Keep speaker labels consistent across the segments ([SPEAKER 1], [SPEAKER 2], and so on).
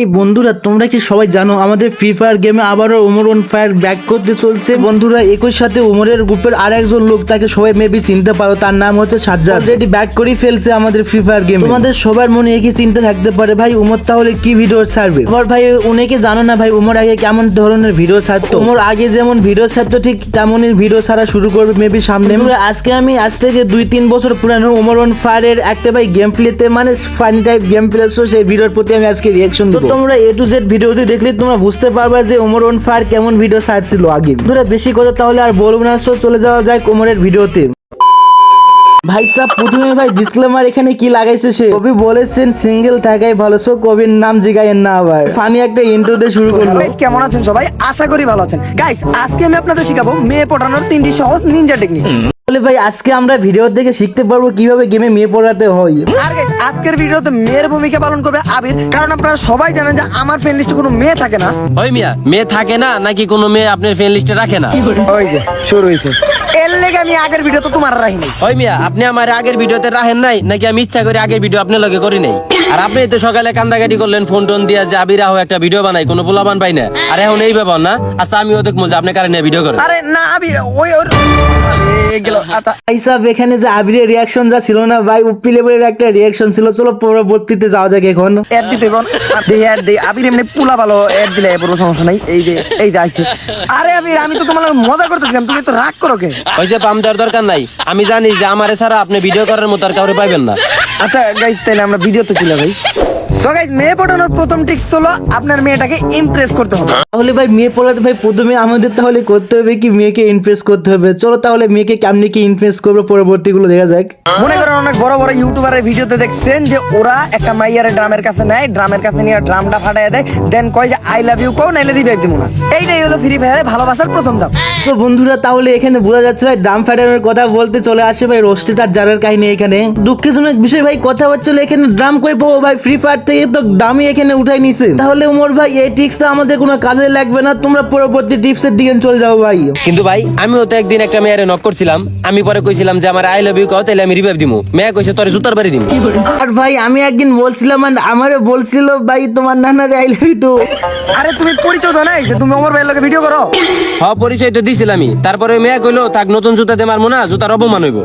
[SPEAKER 1] এই বন্ধুরা, তোমরা কি সবাই জানো আমাদের ফ্রি ফায়ার গেমে আবারও ওমর অন ফায়ার ব্যাক করতে চলছে? বন্ধুরা, একই সাথে ওমরের গ্রুপের আর একজন লোক তাকে সবাই মেবি চিনতে পারো, তার নাম হচ্ছে সাজ্জাদ। অলরেডি ব্যাক করেই ফেলছে আমাদের ফ্রি ফায়ার গেম তোমাদের সবার মনে একই চিন্তা থাকতে পারে, ভাই, উমর তাহলে কি ভিডিও ছাড়বে? আবার ভাই, অনেকে জানো না ভাই, উমর আগে কেমন ধরনের ভিডিও ছাড়তো। ওমর আগে যেমন ভিডিও ছাড়তো, ঠিক তেমনই ভিডিও ছাড়া শুরু করবে মেবি সামনে। আজকে আমি আজ থেকে দুই তিন বছর পুরানো ওমর অন ফায়ারের একটা ভাই গেম প্লেতে মানে ফানি টাইপ গেম প্লে সেই ভিডিওর প্রতি আমি আজকে রিয়াকশন তোমরা এ টু জেড ভিডিওতে দেখলে তোমরা বুঝতে পারবে যে ওমর অন ফায়ার কেমন ভিডিও ছাড়ছিল আগে। ধরে বেশি কথা তাহলে আর বলব না চলে যাওয়া যায় কোমরের ভিডিওতে ভাই সাহ প্রথমে ভাই ডিসক্লেমার এখানে কি লাগাইছে সে? কবি বলেছেন সিঙ্গেল থাকাই ভালো। সো কবির নাম জিগাইয়েন না আবার। ফানি একটা ইন্ট্রো দিয়ে শুরু করল।
[SPEAKER 2] কেমন আছেন সবাই? আশা করি ভালো আছেন। গাইস আজকে আমি আপনাদের শিখাবো মেয়ে পড়ানোর তিনটি সহজ নিনজা টেকনিক
[SPEAKER 1] বলে ভাই আজকে আমরা ভিডিও দেখে শিখতে পারব কীভাবে গেমে মেয়ে পড়াতে হয়।
[SPEAKER 2] আর আজকের ভিডিওতে মেয়ের ভূমিকা পালন করবে আবির। কারণ আপনারা সবাই জানেন যে আমার ফ্রেন্ড লিস্টে কোনো মেয়ে থাকে না।
[SPEAKER 3] ওই মিয়া মেয়ে থাকে না নাকি কোনো মেয়ে আপনার ফ্রেন্ড লিস্টে রাখে না?
[SPEAKER 2] ওই যে শুরু এর লেগে আমি আগের ভিডিও তো তোমার রাখিনি।
[SPEAKER 3] ওই মিয়া আপনি আমার আগের ভিডিওতে রাখেন নাই নাকি আমি ইচ্ছা করে আগের ভিডিও আপনার লগে করি নাই? আর আপনি তো সকালে কান্দাকাটি করলেন ফোন টোন দিয়া যে আবির আহ একটা ভিডিও বানাই কোনো পোলাবান পাই না। আর এখন এই ব্যাপার না আচ্ছা আমিও দেখব যে আপনি কারণে ভিডিও করেন।
[SPEAKER 2] আরে না আবির ওই ওর আরে, গেল আচ্ছা
[SPEAKER 1] ভাই সাহ এখানে যে আবিরের রিয়াকশন যা ছিল না ভাই উপি লেভেলের একটা রিয়াকশন ছিল চলো পরবর্তীতে যাওয়া যাক এখন।
[SPEAKER 2] অ্যাড দিতে বোন দেই অ্যাড দেই। আবির এমনি পুলা ভালো অ্যাড দিলে পুরো সমস্যা নাই। এই যে এই যে আইছে। আরে আবির আমি তো তোমার মজা করতেছিলাম তুমি তো রাগ করো কে?
[SPEAKER 3] ওই যে পাম দেওয়ার দরকার নাই। আমি জানি যে আমারে ছাড়া আপনি ভিডিও করার মতো আর কাউরে পাইবেন না।
[SPEAKER 2] আচ্ছা গাইস তাহলে আমরা ভিডিওতে চলে যাই। সো গাইস মেয়ে পটানোর প্রথম টিপস হলো আপনার মেয়েটাকে ইমপ্রেস করতে হবে।
[SPEAKER 1] তাহলে ভাই মেয়ে পড়াতে ভাই প্রথমে আমাদের তাহলে করতে হবে কি মেয়েকে ইমপ্রেস করতে হবে। চলো তাহলে মেয়েকে কেমনি কি ইমপ্রেস করব পরবর্তীগুলো দেখা যাক।
[SPEAKER 2] মনে করেন অনেক বড় বড় ইউটিউবারের ভিডিওতে দেখছেন যে ওরা একটা মাইয়ারে ড্রামের কাছে নেয় ড্রামের কাছে নিয়ে ড্রামটা ফাটায় দেয় দেন কয় যে আই লাভ ইউ কও নাইলে রিভাইভ দিব না। এইটাই হলো ফ্রি ফায়ারে ভালোবাসার প্রথম ধাপ।
[SPEAKER 1] তো বন্ধুরা তাহলে এখানে বোঝা যাচ্ছে ভাই ড্রাম ফাটানোর কথা বলতে চলে আসে ভাই রোস্টে তার জারের কাহিনী এখানে। দুঃখজনক বিষয় ভাই কথা হচ্ছিল এখানে ড্রাম কই পাবো ভাই? ফ্রি ফায়ার থেকে তো ড্রামই এখানে উঠাই নিছে। তাহলে উমর ভাই এই টিক্সটা আমাদের কোনো কাজে লাগবে না তোমরা পরবর্তী টিপসের দিকে চলে যাও ভাই।
[SPEAKER 3] কিন্তু ভাই আমিও তো একদিন একটা মেয়েরে নক করছিলাম। আমি পরে কইছিলাম যে আমার আই লাভ ইউ কও তাহলে আমি রিভাইভ দিমু। মেয়ে কইছে তোর জুতার বাড়ি দিমু।
[SPEAKER 1] আর ভাই আমি একদিন বলছিলাম আর আমারও বলছিল ভাই তোমার নানারে আই লাভ ইউ
[SPEAKER 2] আরে তুমি পরিচয় দাও নাই যে তুমি ওমর ভাইয়ের লগে ভিডিও করো?
[SPEAKER 3] হ পরিচয় তো দিছিলামই তারপরে ওই মেয়ে কইলো তাক নতুন জুতা দে মারমু না, জুতার অপমান হইব।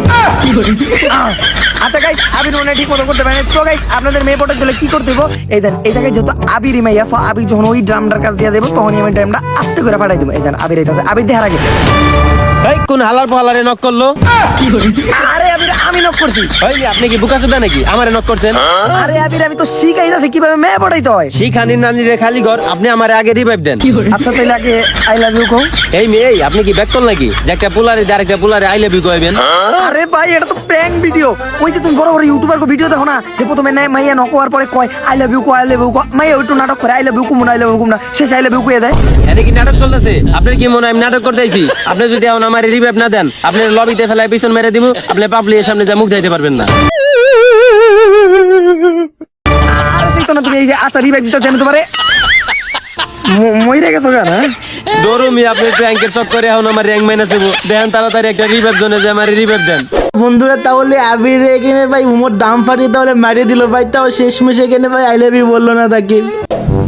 [SPEAKER 2] আচ্ছা গাইস আবির মনে ঠিক মতো করতে পারেন। তো গাইস আপনাদের মেয়ে পটার দিলে কি করতে দেবো এই দেন, এই জায়গায় যত আবির মাইয়া সো আবির যখন ওই ড্রামটার কাজ দিয়ে দেবো, তখনই আমি ড্রামটা আস্তে করে পাঠাই দেবো। এই দেন, আবির এটা আবির দেখার আগে।
[SPEAKER 3] এই কোন হালার পাহালারে নক করল?
[SPEAKER 2] আরে আবির আমি নক করছি।
[SPEAKER 3] ওই আপনি কি বুকা সুদা নাকি? আমারে নক করছেন?
[SPEAKER 2] আরে আবির আমি তো শিখাই যাচ্ছি কীভাবে মেয়ে পটাইতে হয়।
[SPEAKER 3] শিখানির নানির খালি ঘর আপনি আমারে আগে রিভাইভ দেন।
[SPEAKER 2] আচ্ছা তাইলে আগে আই লাভ ইউ কও।
[SPEAKER 3] এই মেয়ে আপনি কি ব্যাকতল নাকি? যে একটা পোলারে যে আরেকটা পোলারে আই লাভ ইউ কইবেন।
[SPEAKER 2] আরে ভাই এটা তো প্র্যাঙ্ক ভিডিও ওই যে তুমি বড় বড় ইউটিউবার ভিডিও দেখো না যে প্রথমে নেয় মাইয়া নক হওয়ার পরে কয় আই লাভ ইউ কো আই লাভ ইউ কো মাইয়া ওইটু নাটক করে আই লাভ ইউ কুমুন আই লাভ ইউ কুমুন শেষ আই লাভ ইউ কুয়ে দেয়।
[SPEAKER 3] এটা কি নাটক চলতেছে? আপনার কি মনে হয় আমি নাটক করতেছি আপনি যদি এখন আমার রিভাইভ না দেন আপনি লবিতে ফেলায় পিছন মেরে দিমু আপনি পাবলিকের সামনে যা মুখ দিতে পারবেন না।
[SPEAKER 2] আর দেখতো না তুমি এই যে আচ্ছা রিভাইভ দিতে আমি তোমারে? মইরে গেছো কেন হ্যাঁ?
[SPEAKER 3] আপনি চক্করে এখন আমার র্যাঙ্ক মাইনাস দেবো দেখেন তাড়াতাড়ি একটা রিভাইভ জন্য যে আমার রিভাইভ দেন।
[SPEAKER 1] বন্ধুরা তাহলে আবির এখানে ভাই উমর দাম ফাটিয়ে তাহলে মারিয়ে দিল ভাই তাও শেষমেশ এখানে ভাই আই লাভ ইউ বলল না তাকে।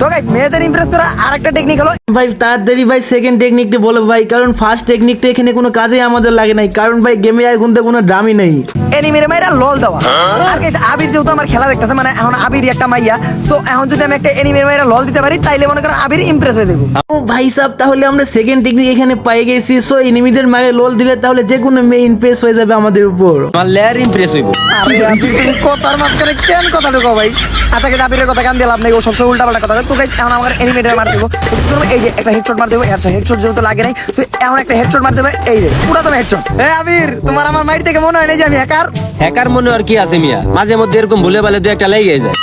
[SPEAKER 2] তো গাইস মেয়েদের ইমপ্রেস করা আরেকটা টেকনিক হলো
[SPEAKER 1] ভাই তাড়াতাড়ি ভাই সেকেন্ড টেকনিকটা বলো ভাই কারণ ফার্স্ট টেকনিকটা এখানে কোনো কাজেই আমাদের লাগে নাই। কারণ ভাই গেমে এখন তো কোনো ড্রামই নেই।
[SPEAKER 2] এনিমের মাইরা লল দেওয়া। আর গাইস আবির যেহেতু আমার খেলা দেখতেছে মানে এখন আবির একটা মাইয়া তো এখন যদি আমি একটা এনিমের মাইরা লল দিতে পারি তাইলে মনে করেন আবির ইমপ্রেস হয়ে দেবো।
[SPEAKER 1] ও ভাই সাহেব তাহলে আমরা সেকেন্ড টেকনিক এখানে পাই গেছি। সো এনিমিদের মারে লোল দিলে তাহলে যে কোনো মেয়ে ইনফেস হয়ে যাবে আমাদের উপর।
[SPEAKER 3] আমার লেয়ার ইমপ্রেস হইব।
[SPEAKER 2] আরে আবির তুমি কথার মাঝখানে কেন কথা ঢুকো ভাই? আচ্ছা আবিরের কথা কান দিলাম নাই ও সবসময় উল্টা পাল্টা কথা বলে। তো গাইস এখন আমার এনিমেটার মার দেবো। এই যে একটা হেডশট মার দেবো। আচ্ছা হেডশট যেহেতু লাগে নাই তো এখন একটা হেডশট মার দেবে। এই যে পুরো তুমি হেডশট এ আবির তোমার আমার মাইট থেকে মনে হয় না যে আমি হ্যাকার
[SPEAKER 3] হ্যাকার মনে আর কি আছে মিয়া। মাঝে মধ্যে এরকম ভুলে ভালে দু একটা লেগে যায়।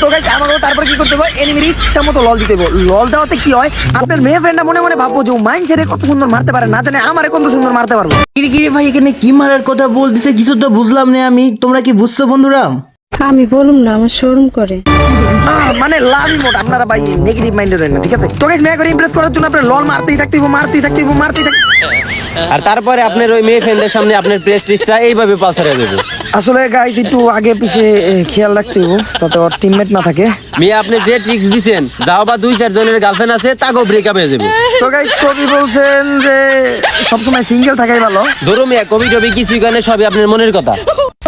[SPEAKER 2] তো আমাকে তারপর কি করতে হবে? এনিমির ইচ্ছা মতো লল দিতে লল দেওয়াতে কি হয়? আপনার মেয়ে ফ্রেন্ডটা মনে মনে ভাববো যে মাইন ছেড়ে কত সুন্দর মারতে পারে। না জানে আমারে কত সুন্দর মারতে পারব।
[SPEAKER 1] কিরে কিরে ভাই এখানে কি মারার কথা বলতেছে? কিছু তো বুঝলাম না আমি। তোমরা কি বুঝছ বন্ধুরা?
[SPEAKER 4] আমি বলুম না আমার শোরুম করে।
[SPEAKER 2] মানে লাভ মোট আপনারা ভাই নেগেটিভ মাইন্ডেড না ঠিক আছে? তোকে মেয়ে করে ইমপ্রেস করার জন্য আপনার লোন মারতেই থাকতে হইবো, মারতেই থাকতে হইবো, মারতেই থাকতে
[SPEAKER 3] আর তারপরে আপনার ওই মেয়ে ফ্রেন্ডের সামনে আপনার প্রেস্টিজটা এইভাবে দেবে।
[SPEAKER 2] আসলে গাইজ একটু আগে পিছে খেয়াল রাখতে হইবো যাতে ওর টিমমেট না থাকে।
[SPEAKER 3] মেয়ে আপনি যে ট্রিক্স দিছেন যাও বা দুই চার জনের গার্লফ্রেন্ড আছে তাকেও ব্রেকআপ হয়ে যাবে।
[SPEAKER 2] তো গাইজ কবি বলছেন যে সবসময় সিঙ্গেল থাকাই ভালো।
[SPEAKER 3] ধরো মেয়ে কবি টবি কিছু গানে সবই আপনার মনের কথা।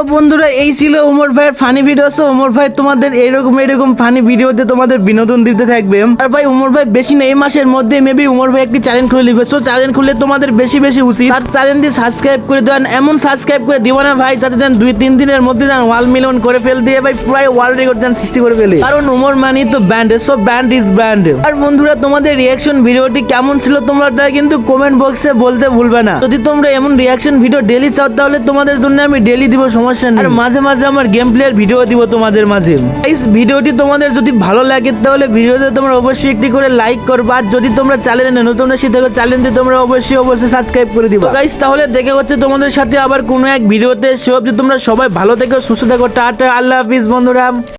[SPEAKER 1] তো বন্ধুরা, এই ছিল ওমর ভাইয়ের ফানি ভিডিও সো ওমর ভাই তোমাদের এরকম এরকম ফানি ভিডিওতে তোমাদের বিনোদন দিতে থাকবে। আর ভাই, ওমর ভাই বেশি না, এই মাসের মধ্যে মেবি ওমর ভাই একটি চ্যানেল খুলে নিবে সো চ্যানেল খুললে তোমাদের বেশি বেশি উচিত। আর চ্যানেলটি সাবস্ক্রাইব করে দেওয়ান। এমন সাবস্ক্রাইব করে দিবা না ভাই, যাতে যেন দুই, তিন দিনের মধ্যে যেন ওয়াল মিলন করে ফেল দিয়ে ভাই প্রায় ওয়ার্ল্ড রেকর্ড যেন সৃষ্টি করে ফেলে। কারণ ওমর মানি তো band so band is band আর বন্ধুরা, তোমাদের রিয়াকশন ভিডিওটি কেমন ছিল তোমরা তা কিন্তু কমেন্ট বক্সে বলতে ভুলবে না। যদি তোমরা এমন রিয়াকশন ভিডিও ডেলি চাও, তাহলে তোমাদের জন্য আমি ডেলি দিব। সমস্যা নেই। আর মাঝে মাঝে আমার গেম প্লেয়ার ভিডিও দিব তোমাদের মাঝে। এই ভিডিওটি তোমাদের যদি ভালো লাগে, তাহলে ভিডিওতে তোমরা অবশ্যই একটি করে লাইক করবা। আর যদি তোমরা চ্যানেলে নতুন এসে থাকো চ্যানেলটি তোমরা অবশ্যই অবশ্যই সাবস্ক্রাইব করে দিবা। গাইস তাহলে দেখে হচ্ছে তোমাদের সাথে আবার কোনো এক ভিডিওতে সে অবধি তোমরা সবাই ভালো থেকো, সুস্থ থাকো, টাটা, আল্লাহ হাফিজ বন্ধুরা।